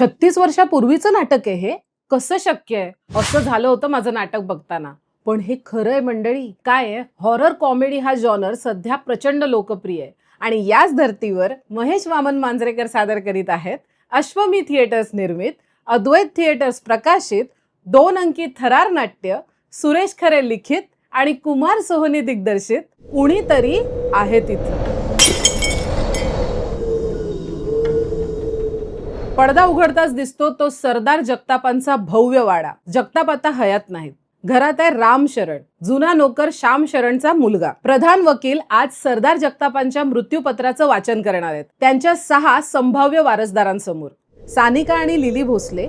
छत्तीस वर्षापूर्वीचं नाटक आहे हे. कसं शक्य आहे? असं झालं होतं माझं नाटक बघताना. पण हे खरं आहे मंडळी. काय आहे? हॉरर कॉमेडी हा जॉनर सध्या प्रचंड लोकप्रिय आहे. आणि याच धर्तीवर महेश वामन मांजरेकर सादर करीत आहेत अश्वमी थिएटर्स निर्मित अद्वैत थिएटर्स प्रकाशित दोन अंकी थरार नाट्य सुरेश खरे लिखित आणि कुमार सोहनी दिग्दर्शित. कुणीतरी आहे तिथं. पडदा उघडताच दिसतो तो सरदार जगतापांचा भव्य वाडा. जगताप आता हयात नाहीत. घरात आहे राम शरण. जुना नोकर श्याम शरणचा मुलगा. प्रधान वकील आज सरदार जगतापांच्या मृत्यूपत्राचं वाचन करणार आहेत. त्यांच्या सहा संभाव्य वारसदारांसमोर. सानिका आणि लिली भोसले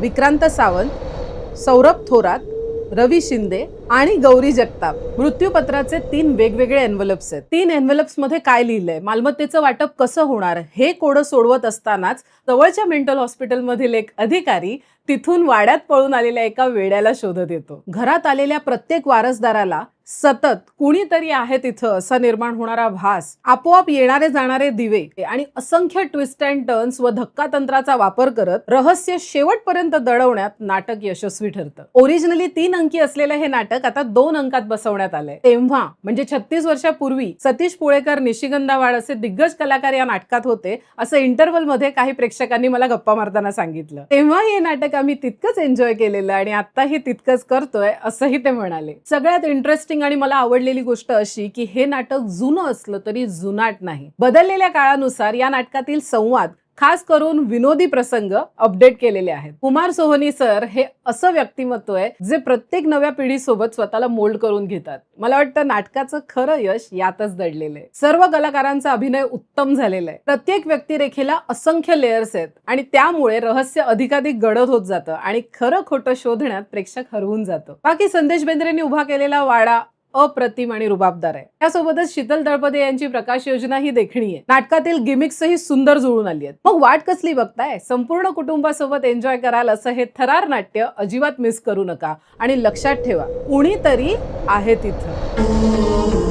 विक्रांत सावंत सौरभ थोरात रवी शिंदे आणि गौरी जगताप. मृत्यूपत्राचे तीन वेगवेगळे एन्व्हलप्स आहेत. तीन एन्व्हलप्समध्ये काय लिहिलंय? मालमत्तेचं वाटप कसं होणार? हे कोडं सोडवत असतानाच जवळच्या मेंटल हॉस्पिटलमधील एक अधिकारी तिथून वाड्यात पळून आलेल्या एका वेड्याला शोधत येतो. घरात आलेल्या प्रत्येक वारसदाराला सतत कुणीतरी आहे तिथं असा निर्माण होणारा भास आपोआप येणारे जाणारे दिवे आणि असंख्य ट्विस्ट अँड टर्न्स व धक्कातंत्राचा वापर करत रहस्य शेवटपर्यंत दडवण्यात नाटक यशस्वी ठरतं. ओरिजिनली तीन अंकी असलेलं हे नाटक आता दोन अंकात बसवण्यात आलंय. तेव्हा म्हणजे छत्तीस वर्षापूर्वी सतीश पुळेकर निशिगंधावाड असे दिग्गज कलाकार या नाटकात होते असं इंटरव्हलमध्ये काही प्रेक्षकांनी मला गप्पा मारताना सांगितलं. तेव्हा हे नाटक आम्ही तितकंच एन्जॉय केलेलं आणि आताही तितकंच करतोय असंही ते म्हणाले. सगळ्यात इंटरेस्टिंग आणि मला आवडलेली गोष्ट अशी की हे नाटक जुनं असलं तरी जुनाट नाही. बदललेल्या काळानुसार या नाटकातील संवाद खास करून विनोदी प्रसंग अपडेट केलेले आहेत. कुमार सोहनी सर हे असं व्यक्तिमत्व आहे जे प्रत्येक नव्या पिढीसोबत स्वतःला मोल्ड करून घेतात. मला वाटतं नाटकाचं खरं यश यातच दडलेलं आहे. सर्व कलाकारांचा अभिनय उत्तम झालेला आहे. प्रत्येक व्यक्तिरेखेला असंख्य लेयर्स आहेत आणि त्यामुळे रहस्य अधिकाधिक गडद होत जातं आणि खरं खोटं शोधण्यात प्रेक्षक हरवून जातं. बाकी संदेश बेंद्रेंनी उभा केलेला वाडा अप्रतिम आणि रुबाबदार आहे. त्यासोबतच शीतल तळपदे यांची प्रकाश योजना ही देखणी आहे. नाटकातील गिमिक्स ही सुंदर जुळून आली आहेत. मग वाट कसली बघताय? संपूर्ण कुटुंबासोबत एन्जॉय कराल असं हे थरार नाट्य अजिबात मिस करू नका. आणि लक्षात ठेवा कुणीतरी आहे तिथं.